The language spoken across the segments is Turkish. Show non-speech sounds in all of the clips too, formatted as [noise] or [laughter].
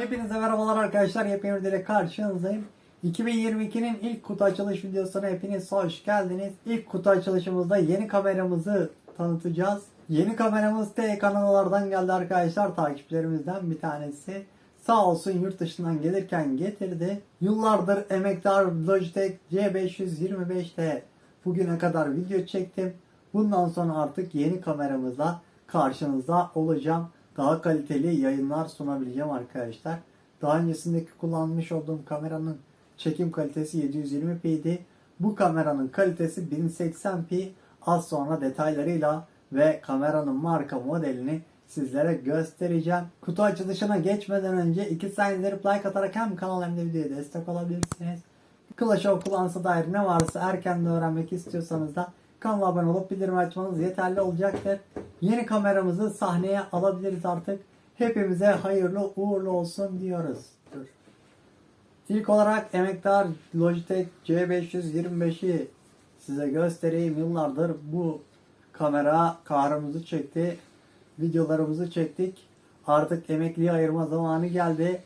Hepinize merhabalar arkadaşlar. Yepyeni videoyla karşınızdayım. 2022'nin ilk kutu açılış videosuna hepiniz hoş geldiniz. İlk kutu açılışımızda yeni kameramızı tanıtacağız. Yeni kameramız T kanallardan geldi arkadaşlar. Takipçilerimizden bir tanesi. Sağ olsun yurt dışından gelirken getirdi. Yıllardır emektar Logitech C525'te bugüne kadar video çektim. Bundan sonra artık yeni kameramızla karşınızda olacağım. Daha kaliteli yayınlar sunabileceğim arkadaşlar. Daha öncesindeki kullanmış olduğum kameranın çekim kalitesi 720p idi. Bu kameranın kalitesi 1080p. Az sonra detaylarıyla ve kameranın marka modelini sizlere göstereceğim. Kutu açılışına geçmeden önce iki saniyeleri like atarak hem kanal hem de videoya destek olabilirsiniz. Clash of Clans'a dair ne varsa erken de öğrenmek istiyorsanız da kanala abone olup bildirim açmanız yeterli olacaktır. Yeni kameramızı sahneye alabiliriz artık. Hepimize hayırlı uğurlu olsun diyoruz. Dur. İlk olarak emektar Logitech C525'i size göstereyim. Yıllardır bu kamera kahrımızı çekti. Videolarımızı çektik. Artık emekliye ayırma zamanı geldi.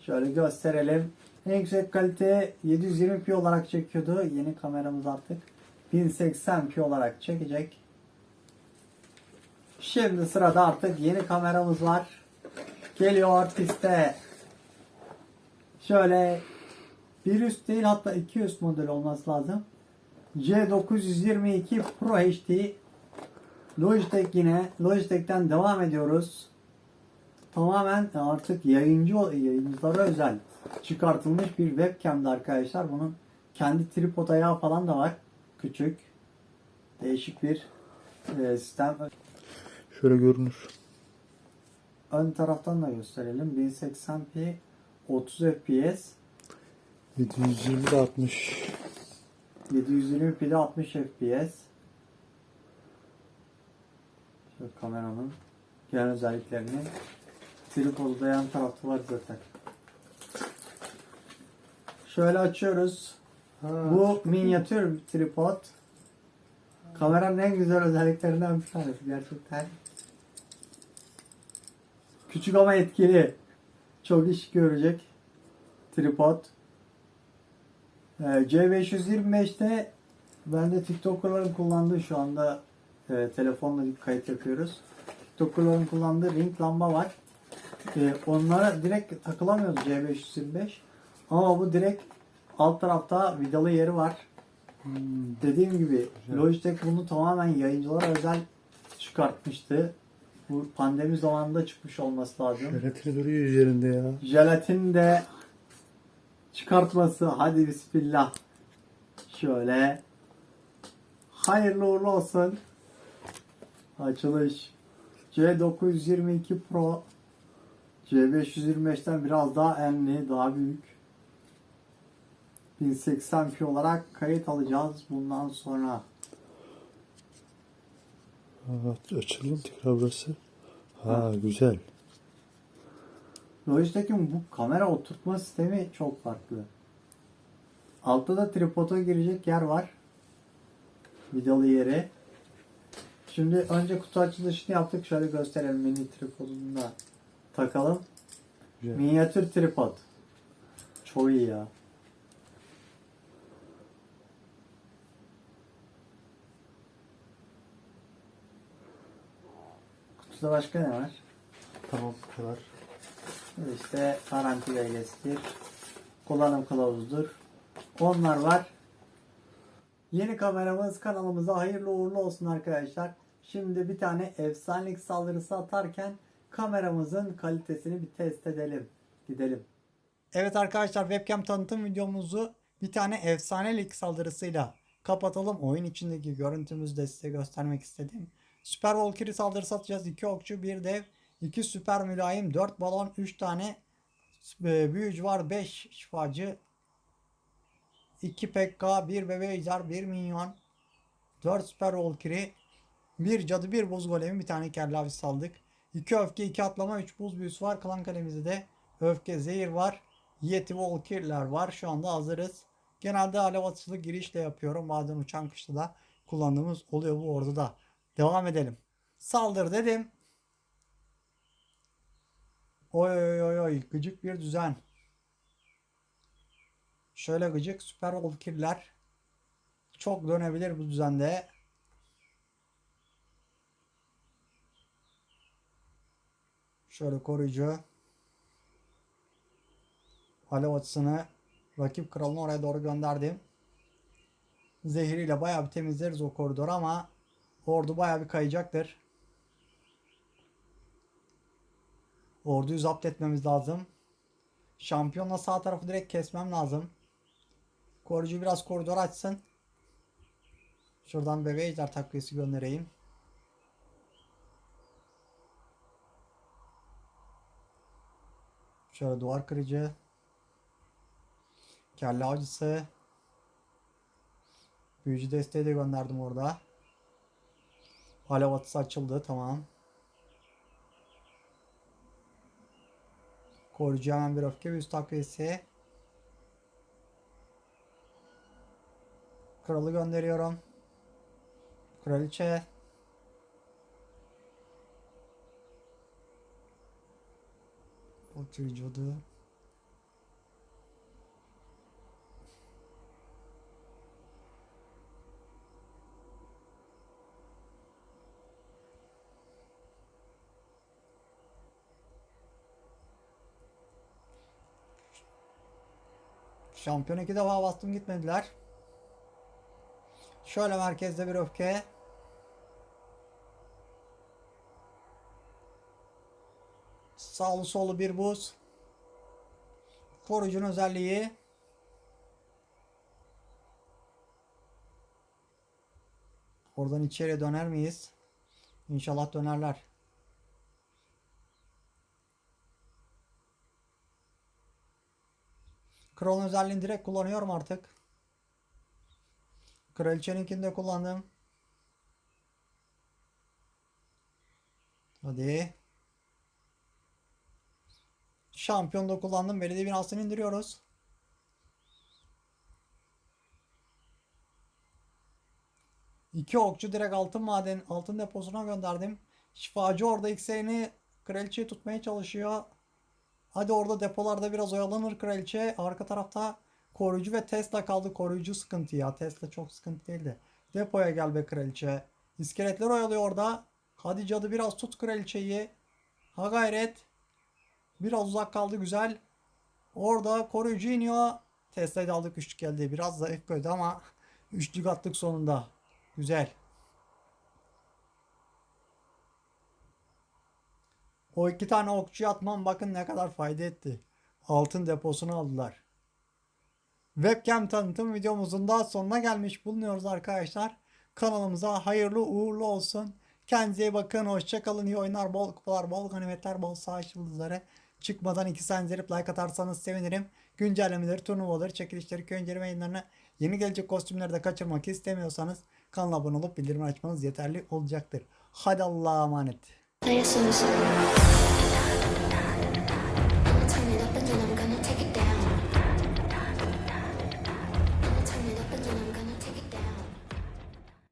Şöyle gösterelim. En yüksek kalite 720p olarak çekiyordu. Yeni kameramız artık 1080p olarak çekecek. Şimdi sırada artık yeni kameramız var. Geliyor piste. Şöyle bir üst değil hatta iki üst model olması lazım. C922 Pro HD Logitech yine Logitech'ten devam ediyoruz. Tamamen artık yayıncı yayıncılara özel çıkartılmış bir webcam'di arkadaşlar. Bunun kendi tripod ayağı falan da var. Küçük. Değişik bir e, sistem. Şöyle görünür. Ön taraftan da gösterelim. 1080p 30 fps 720 de 60. 720p'de 60 fps Şöyle kameranın genel özelliklerini tripodu da yan tarafta var zaten. Şöyle açıyoruz. Bu minyatür tripod. Kameranın en güzel özelliklerinden bir tanesi gerçekten. Küçük ama etkili. Çok iş görecek tripod. Ee, C525'te ben de TikToker'ların kullandığı şu anda e, telefonla bir kayıt yapıyoruz. TikToker'ların kullandığı ring lamba var. E, onlara direkt takılamıyordu C525. Ama bu direkt alt tarafta vidalı yeri var. Dediğim gibi. Logitech bunu tamamen yayıncılara özel çıkartmıştı. Bu pandemi zamanında çıkmış olması lazım. Jelatini duruyor üzerinde ya. Jelatin de çıkartması. Hadi bismillah. Şöyle. Hayırlı uğurlu olsun. Açılış. C922 Pro. C525'ten biraz daha enli, daha büyük. 1080p olarak kayıt alacağız bundan sonra. Ha, açalım tekrar burası. Ha güzel. Logitech'in bu kamera oturtma sistemi çok farklı. Altta da tripoda girecek yer var. Vidalı yeri. Şimdi önce kutu açılışını yaptık. Şöyle gösterelim. Mini tripodunu da takalım. Güzel. Minyatür tripod. Çok iyi ya. Kutuda başka ne var? Tamam bu kadar. İşte garanti belgesidir. Kullanım kılavuzudur. Onlar var. Yeni kameramız kanalımıza hayırlı uğurlu olsun arkadaşlar. Şimdi bir tane efsanelik saldırısı atarken kameramızın kalitesini bir test edelim. Gidelim. Evet arkadaşlar webcam tanıtım videomuzu bir tane efsanelik saldırısıyla kapatalım. Oyun içindeki görüntümüzü de size göstermek istedim. Süper Valkyrie saldırısı atacağız. 2 okçu, 1 dev, 2 süper mülayim, 4 balon, 3 tane e, büyücü var, 5 şifacı, 2 PK, 1 bebe ejder, 1 minyon, 4 süper Valkyrie, 1 cadı, 1 buz golemi, bir tane kerlavis saldık. 2 öfke, 2 atlama, 3 buz büyüsü var. Klan kalemizde de öfke, zehir var. Yeti Valkyrie'ler var. Şu anda hazırız. Genelde alev atışı girişle yapıyorum. Bazen uçan kışta da kullandığımız oluyor bu orada da. Devam edelim. Saldır dedim. Oy oy oy oy gıcık bir düzen. Şöyle gıcık süper overkill'ler. Çok dönebilir bu düzende. Şöyle koruyucu. Alev atısını rakip kralını oraya doğru gönderdim. Zehriyle bayağı bir temizleriz o koridoru ama ordu bayağı bir kayacaktır. Orduyu zapt etmemiz lazım. Şampiyonla sağ tarafı direkt kesmem lazım. Koruyucu biraz koridor açsın. Şuradan bebe ejder takviyesi göndereyim. Şöyle duvar kırıcı. Kelle avcısı. Büyücü desteği de gönderdim orada. Alev atısı açıldı. Tamam. Koruyucu hemen bir öfke bir üst takviyesi. Kralı gönderiyorum. Kraliçe. Ot Şampiyon iki defa bastım gitmediler. Şöyle merkezde bir öfke. Sağlı solu bir buz. Koruyucunun özelliği. Oradan içeriye döner miyiz? İnşallah dönerler. Kralın özelliğini direkt kullanıyorum artık. Kraliçeninkini de kullandım. Hadi. Şampiyon da kullandım. Belediye binasını indiriyoruz. İki okçu direkt altın maden, altın deposuna gönderdim. Şifacı orada X'ini kraliçeyi tutmaya çalışıyor. Hadi orada depolarda biraz oyalanır kraliçe. Arka tarafta koruyucu ve Tesla kaldı. Koruyucu sıkıntı ya. Tesla çok sıkıntı değil de. Depoya gel be kraliçe. İskeletler oyalıyor orada. Hadi cadı biraz tut kraliçeyi. Ha gayret. Biraz uzak kaldı güzel. Orada koruyucu iniyor. Tesla'yı da aldık üçlük geldi. Biraz zayıf koydu ama [laughs] üçlük attık sonunda. Güzel. O iki tane okçu atmam bakın ne kadar fayda etti. Altın deposunu aldılar. Webcam tanıtım videomuzun daha sonuna gelmiş bulunuyoruz arkadaşlar. Kanalımıza hayırlı uğurlu olsun. Kendinize iyi bakın. Hoşçakalın. İyi oyunlar, bol kupalar, bol ganimetler, bol savaş yıldızları. Çıkmadan iki sen zerip like atarsanız sevinirim. Güncellemeleri, turnuvaları, çekilişleri, köy inceleme yayınlarını, yeni gelecek kostümleri de kaçırmak istemiyorsanız kanala abone olup bildirim açmanız yeterli olacaktır. Hadi Allah'a emanet. Saya susu.